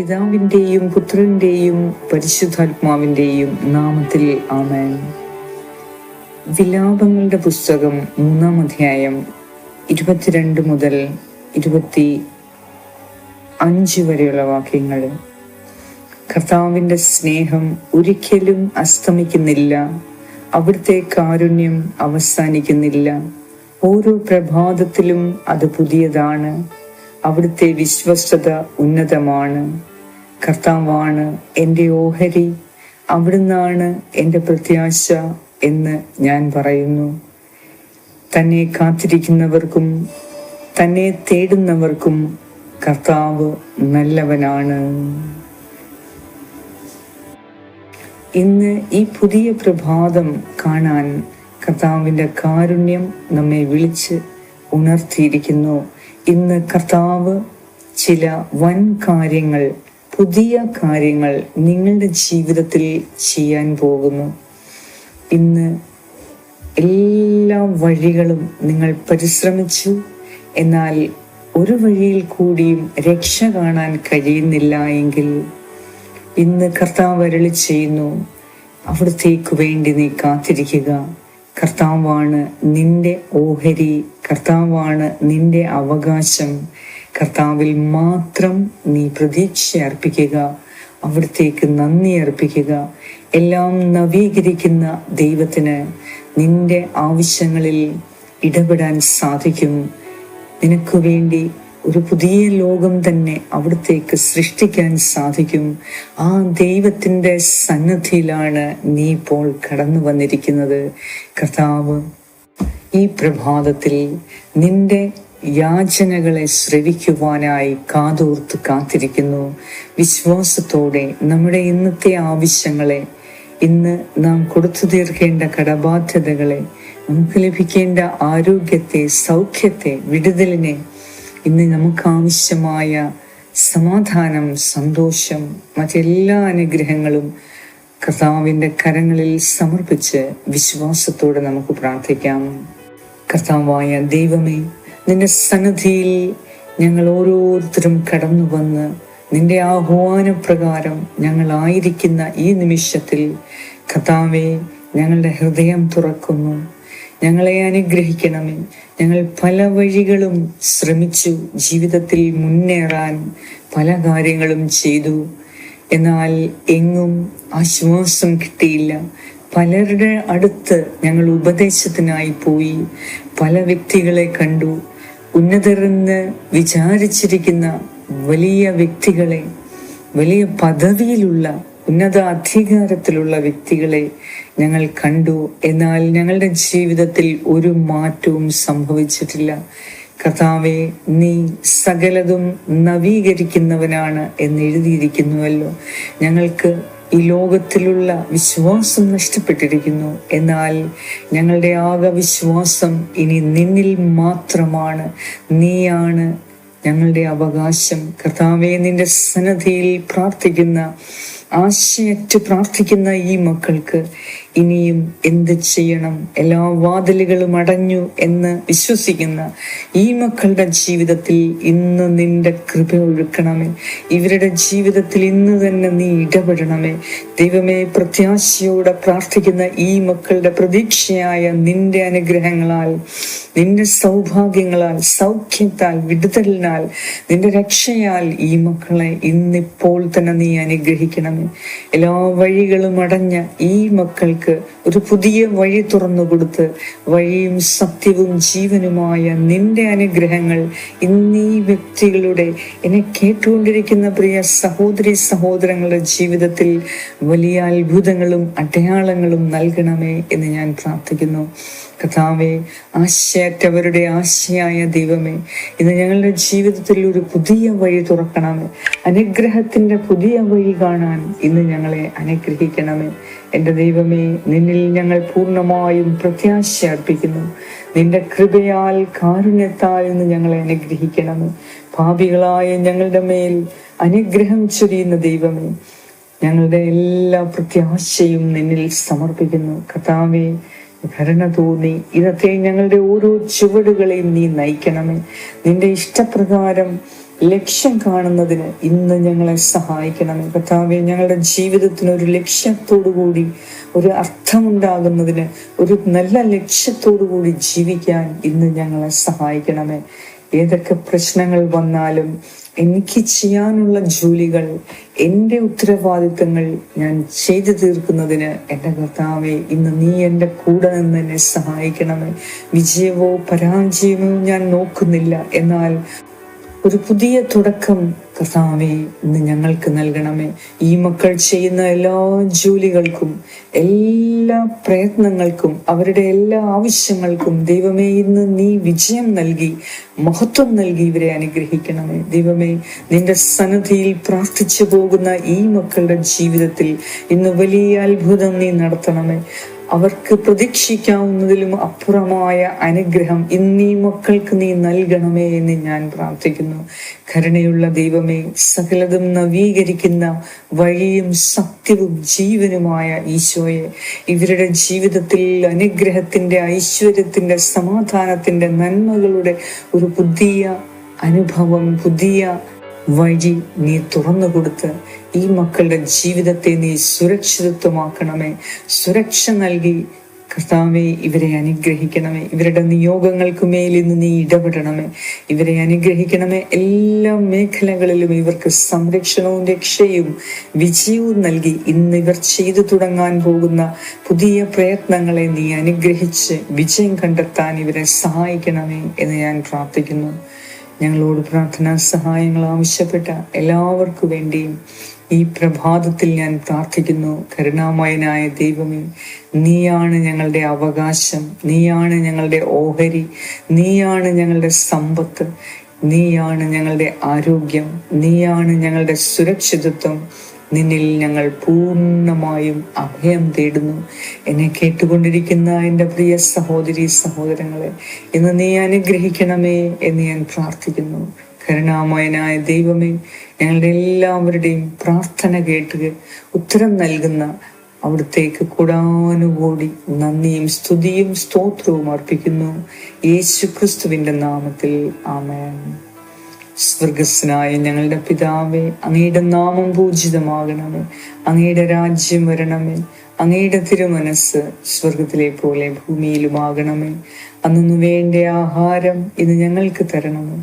പിതാവിന്റെയും പുത്രന്റെയും പരിശുദ്ധാത്മാവിന്റെയും നാമത്തിൽ ആമേൻ. വിലാപങ്ങളുടെ പുസ്തകം മൂന്നാം അധ്യായം ഇരുപത്തിരണ്ട് മുതൽ ഇരുപത്തി അഞ്ച് വരെയുള്ള വാക്യങ്ങൾ. കർത്താവിന്റെ സ്നേഹം ഒരിക്കലും അസ്തമിക്കുന്നില്ല. അവിടുത്തെ കാരുണ്യം അവസാനിക്കുന്നില്ല. ഓരോ പ്രഭാതത്തിലും അത് പുതിയതാണ്. അവിടുത്തെ വിശ്വസ്തത ഉന്നതമാണ്. കർത്താവാണ് എന്റെ ഓഹരി അവിടുന്നാണ് എന്റെ പ്രത്യാശ എന്ന് ഞാൻ പറയുന്നു. തന്നെ കാത്തിരിക്കുന്നവർക്കും തന്നെ തേടുന്നവർക്കും കർത്താവ് നല്ലവനാണ്. ഇന്ന് ഈ പുതിയ പ്രഭാതം കാണാൻ കർത്താവിന്റെ കാരുണ്യം നമ്മെ വിളിച്ച് ഉണർത്തിയിരിക്കുന്നു. ഇന്ന് കർത്താവ് ചില വൻ കാര്യങ്ങൾ പുതിയ കാര്യങ്ങൾ നിങ്ങളുടെ ജീവിതത്തിൽ ചെയ്യാൻ പോകുന്നു. ഇന്ന് എല്ലാ വഴികളും നിങ്ങൾ പരിശ്രമിച്ചു. എന്നാൽ ഒരു വഴിയിൽ കൂടിയും രക്ഷ കാണാൻ കഴിയുന്നില്ല എങ്കിൽ ഇന്ന് കർത്താവ് അരളി ചെയ്യുന്നു. അവിടത്തേക്ക് വേണ്ടി നീ കാത്തിരിക്കുക. കർത്താവാണ് നിന്റെ ഓഹരി. കർത്താവാണ് നിന്റെ അവകാശം. കർത്താവിൽ മാത്രം നീ പ്രതീക്ഷ അർപ്പിക്കുക അവിടത്തേക്ക് നന്ദി അർപ്പിക്കുക എല്ലാം നവീകരിക്കുന്ന ദൈവത്തിന് നിന്റെ ആവശ്യങ്ങളിൽ ഇടപെടാൻ സാധിക്കും. നിനക്ക് വേണ്ടി ഒരു പുതിയ ലോകം തന്നെ അവിടത്തേക്ക് സൃഷ്ടിക്കാൻ സാധിക്കും. ആ ദൈവത്തിന്റെ സന്നദ്ധിയിലാണ് നീ ഇപ്പോൾ കടന്നു വന്നിരിക്കുന്നത്. കർത്താവ് ഈ പ്രഭാതത്തിൽ നിന്റെ യാചനകളെ ശ്രവിക്കുവാനായി കാതോർത്ത് കാത്തിരിക്കുന്നു. വിശ്വാസത്തോടെ നമ്മുടെ ഇന്നത്തെ ആവശ്യങ്ങളെ ഇന്ന് നാം കൊടുത്തു തീർക്കേണ്ട കടബാധ്യതകളെ നമുക്ക് ലഭിക്കേണ്ട ആരോഗ്യത്തെ സൗഖ്യത്തെ വിടുതലിനെ ഇന്ന് നമുക്ക് ആവശ്യമായ സമാധാനം സന്തോഷം മറ്റെല്ലാ അനുഗ്രഹങ്ങളും കർത്താവിന്റെ കരങ്ങളിൽ സമർപ്പിച്ച് വിശ്വാസത്തോടെ നമുക്ക് പ്രാർത്ഥിക്കാം. കർത്താവായ ദൈവമേ നിന്റെ സന്നദ്ധിയിൽ ഞങ്ങൾ ഓരോരുത്തരും കടന്നു വന്ന് നിന്റെ ആഹ്വാനപ്രകാരം ഞങ്ങളായിരിക്കുന്ന ഈ നിമിഷത്തിൽ കഥാവെ ഞങ്ങളുടെ ഹൃദയം തുറക്കുന്നു. ഞങ്ങളെ അനുഗ്രഹിക്കണമേ. ഞങ്ങൾ പല വഴികളും ശ്രമിച്ചു ജീവിതത്തിൽ മുന്നേറാൻ പല കാര്യങ്ങളും ചെയ്തു. എന്നാൽ എങ്ങും ആശ്വാസം കിട്ടിയില്ല. പലരുടെ അടുത്ത് ഞങ്ങൾ ഉപദേശത്തിനായി പോയി. പല വ്യക്തികളെ കണ്ടു. ഉന്നതരെന്ന് വിചാരിച്ചിരിക്കുന്ന വലിയ വ്യക്തികളെ വലിയ പദവിയിലുള്ള ഉന്നത അധികാരത്തിലുള്ള വ്യക്തികളെ ഞങ്ങൾ കണ്ടു. എന്നാൽ ഞങ്ങളുടെ ജീവിതത്തിൽ ഒരു മാറ്റവും സംഭവിച്ചിട്ടില്ല. കഥാവെ നീ സകലതും നവീകരിക്കുന്നവനാണ് എന്ന് എഴുതിയിരിക്കുന്നുവല്ലോ. ഞങ്ങൾക്ക് ഈ ലോകത്തിലുള്ള വിശ്വാസം നഷ്ടപ്പെട്ടിരിക്കുന്നു. എന്നാൽ ഞങ്ങളുടെ ആകെ വിശ്വാസം ഇനി നിന്നിൽ മാത്രമാണ്. നീയാണ് ഞങ്ങളുടെ അവകാശം. കർത്താവെ നിന്റെ സന്നദ്ധിയിൽ പ്രാർത്ഥിക്കുന്ന ആശയറ്റ് പ്രാർത്ഥിക്കുന്ന ഈ മക്കൾക്ക് ഇനിയും എന്ത് ചെയ്യണം? എല്ലാ വാതിലുകളും അടഞ്ഞു എന്ന് വിശ്വസിക്കുന്ന ഈ മക്കളുടെ ജീവിതത്തിൽ ഇന്ന് നിന്റെ കൃപ ഒഴുക്കണമേ ഇവരുടെ ജീവിതത്തിൽ ഇന്ന് തന്നെ നീ ഇടപെടണമേ. ദൈവമേ പ്രത്യാശയോടെ പ്രാർത്ഥിക്കുന്ന ഈ മക്കളുടെ പ്രതീക്ഷയായ നിന്റെ അനുഗ്രഹങ്ങളാൽ നിന്റെ സൗഭാഗ്യങ്ങളാൽ സൗഖ്യത്താൽ വിടുതലിനാൽ നിന്റെ രക്ഷയാൽ ഈ മക്കളെ ഇന്നിപ്പോൾ തന്നെ നീ അനുഗ്രഹിക്കണമേ. എല്ലാ വഴികളും അടഞ്ഞ ഈ മക്കൾക്ക് ഒരു പുതിയ വഴി തുറന്നു കൊടുത്ത് വഴിയും സത്യവും ജീവനുമായ നിന്റെ അനുഗ്രഹങ്ങൾ ഇന്നീ വ്യക്തികളുടെ എന്നെ കേട്ടുകൊണ്ടിരിക്കുന്ന പ്രിയ സഹോദരി സഹോദരങ്ങളുടെ ജീവിതത്തിൽ വലിയ അത്ഭുതങ്ങളും അടയാളങ്ങളും നൽകണമേ എന്ന് ഞാൻ പ്രാർത്ഥിക്കുന്നു. കഥാവെ ആശയറ്റവരുടെ ആശയായ ദൈവമേ ഇന്ന് ഞങ്ങളുടെ ജീവിതത്തിൽ ഒരു പുതിയ വഴി തുറക്കണമേ. അനുഗ്രഹത്തിന്റെ പുതിയ വഴി കാണാൻ ഇന്ന് ഞങ്ങളെ അനുഗ്രഹിക്കണമേ. എന്റെ ദൈവമേ നിന്നിൽ ഞങ്ങൾ പൂർണമായും പ്രത്യാശ അർപ്പിക്കുന്നു. നിന്റെ കൃപയാൽ കാരുണ്യത്താൽ ഇന്ന് ഞങ്ങളെ അനുഗ്രഹിക്കണമേ. പാപികളായ ഞങ്ങളുടെ മേൽ അനുഗ്രഹം ചൊരിയുന്ന ദൈവമേ ഞങ്ങളുടെ എല്ലാ പ്രത്യാശയും നിന്നിൽ സമർപ്പിക്കുന്നു. കഥാവേ കരുണ തോന്നി ഇന്നത്തെ ഞങ്ങളുടെ ഓരോ ചുവടുകളെയും നീ നയിക്കണമേ. നിന്റെ ഇഷ്ടപ്രകാരം ലക്ഷ്യം കാണുന്നതിന് ഇന്ന് ഞങ്ങളെ സഹായിക്കണമേ. കർത്താവെ ഞങ്ങളുടെ ജീവിതത്തിന് ഒരു ലക്ഷ്യത്തോടു കൂടി ഒരു അർത്ഥമുണ്ടാകുന്നതിന് ഒരു നല്ല ലക്ഷ്യത്തോടു കൂടി ജീവിക്കാൻ ഇന്ന് ഞങ്ങളെ സഹായിക്കണമേ. ഏതൊക്കെ പ്രശ്നങ്ങൾ വന്നാലും എനിക്ക് ചെയ്യാനുള്ള ജോലികൾ എന്റെ ഉത്തരവാദിത്തങ്ങൾ ഞാൻ ചെയ്തു തീർക്കുന്നതിന് എന്റെ കർത്താവെ ഇന്ന് നീ എന്റെ കൂടെ നിന്ന് എന്നെ സഹായിക്കണമേ. വിജയമോ പരാജയമോ ഞാൻ നോക്കുന്നില്ല. എന്നാൽ ഒരു പുതിയ തുടക്കം കർത്താവെ ഇന്ന് ഞങ്ങൾക്ക് നൽകണമേ. ഈ മക്കൾ ചെയ്യുന്ന എല്ലാ ജോലികൾക്കും എല്ലാ പ്രയത്നങ്ങൾക്കും അവരുടെ എല്ലാ ആവശ്യങ്ങൾക്കും ദൈവമേ ഇന്ന് നീ വിജയം നൽകി മഹത്വം നൽകി ഇവരെ അനുഗ്രഹിക്കണമേ. ദൈവമേ നിന്റെ സന്നദ്ധിയിൽ പ്രാർത്ഥിച്ചു പോകുന്ന ഈ മക്കളുടെ ജീവിതത്തിൽ ഇന്ന് വലിയ അത്ഭുതം നീ നടത്തണമേ. അവർക്ക് പ്രതീക്ഷിക്കാവുന്നതിലും അപ്പുറമായ അനുഗ്രഹം ഇന്നീ മക്കൾക്ക് നീ നൽകണമേ എന്ന് ഞാൻ പ്രാർത്ഥിക്കുന്നു. കരുണയുള്ള ദൈവമേ സകലതും നവീകരിക്കുന്ന വഴിയും സത്യവും ജീവനുമായ ഈശോയെ ഇവരുടെ ജീവിതത്തിൽ അനുഗ്രഹത്തിന്റെ ഐശ്വര്യത്തിന്റെ സമാധാനത്തിന്റെ നന്മകളുടെ ഒരു പുതിയ അനുഭവം പുതിയ വഴി നീ തുറന്നു കൊടുത്ത് ഈ മക്കളുടെ ജീവിതത്തെ നീ സുരക്ഷിതത്വമാക്കണമേ. സുരക്ഷ നൽകി കർത്താവെ ഇവരെ അനുഗ്രഹിക്കണമേ. ഇവരുടെ നിയോഗങ്ങൾക്ക് മേൽ ഇന്ന് നീ ഇടപെടണമേ. ഇവരെ അനുഗ്രഹിക്കണമേ. എല്ലാ മേഖലകളിലും ഇവർക്ക് സംരക്ഷണവും രക്ഷയും വിജയവും നൽകി ഇന്ന് ഇവർ ചെയ്തു തുടങ്ങാൻ പോകുന്ന പുതിയ പ്രയത്നങ്ങളെ നീ അനുഗ്രഹിച്ച് വിജയം കണ്ടെത്താൻ ഇവരെ സഹായിക്കണമേ എന്ന് ഞാൻ പ്രാർത്ഥിക്കുന്നു. ഞങ്ങളോട് പ്രാർത്ഥനാ സഹായങ്ങൾ ആവശ്യപ്പെട്ട എല്ലാവർക്കു വേണ്ടിയും ഈ പ്രഭാതത്തിൽ ഞാൻ പ്രാർത്ഥിക്കുന്നു കരുണാമയനായ ദൈവമേ നീയാണ് ഞങ്ങളുടെ അവകാശം നീയാണ് ഞങ്ങളുടെ ഓഹരി നീയാണ് ഞങ്ങളുടെ സമ്പത്ത് നീയാണ് ഞങ്ങളുടെ ആരോഗ്യം നീയാണ് ഞങ്ങളുടെ സുരക്ഷിതത്വം. നിന്നിൽ ഞങ്ങൾ പൂർണമായും അഭയം തേടുന്നു. എന്നെ കേട്ടുകൊണ്ടിരിക്കുന്ന എന്റെ പ്രിയ സഹോദരി സഹോദരങ്ങളെ ഇന്ന് നീ അനുഗ്രഹിക്കണമേ എന്ന് ഞാൻ പ്രാർത്ഥിക്കുന്നു. കരുണാമയനായ ദൈവമേ ഞങ്ങളുടെ എല്ലാവരുടെയും പ്രാർത്ഥന കേട്ട് ഉത്തരം നൽകുന്ന അവിടത്തേക്ക് കൂടാനുകൂടി നന്ദിയും സ്തുതിയും സ്തോത്രവും അർപ്പിക്കുന്നു. യേശു ക്രിസ്തുവിന്റെ നാമത്തിൽ ആമേൻ. സ്വർഗസ്നായ ഞങ്ങളുടെ പിതാവേ അങ്ങയുടെ നാമം പൂജിതമാകണമേ. അങ്ങയുടെ രാജ്യം വരണമേ. അങ്ങയുടെ തിരുമനസ് സ്വർഗത്തിലെ പോലെ ഭൂമിയിലുമാകണമേ. അന്നു വേണ്ട ആഹാരം ഇന്ന് ഞങ്ങൾക്ക് തരണമേ.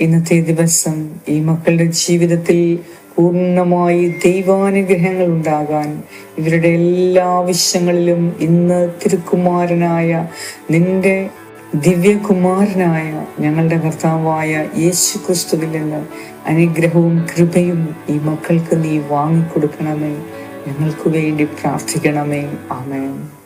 ഇന്നത്തെ ദിവസം ഈ മക്കളുടെ ജീവിതത്തിൽ പൂർണമായി ദൈവാനുഗ്രഹങ്ങൾ ഉണ്ടാകാൻ ഇവരുടെ എല്ലാ ആവശ്യങ്ങളിലും ഇന്ന് തിരുക്കുമാരനായ നിന്റെ ദിവ്യകുമാരനായ ഞങ്ങളുടെ കർത്താവായ യേശു ക്രിസ്തുവിൽ നിന്ന് അനുഗ്രഹവും കൃപയും ഈ മക്കൾക്ക് നീ വാങ്ങിക്കൊടുക്കണമേ. ഞങ്ങൾക്ക് വേണ്ടി പ്രാർത്ഥിക്കണമേ. ആമേൻ.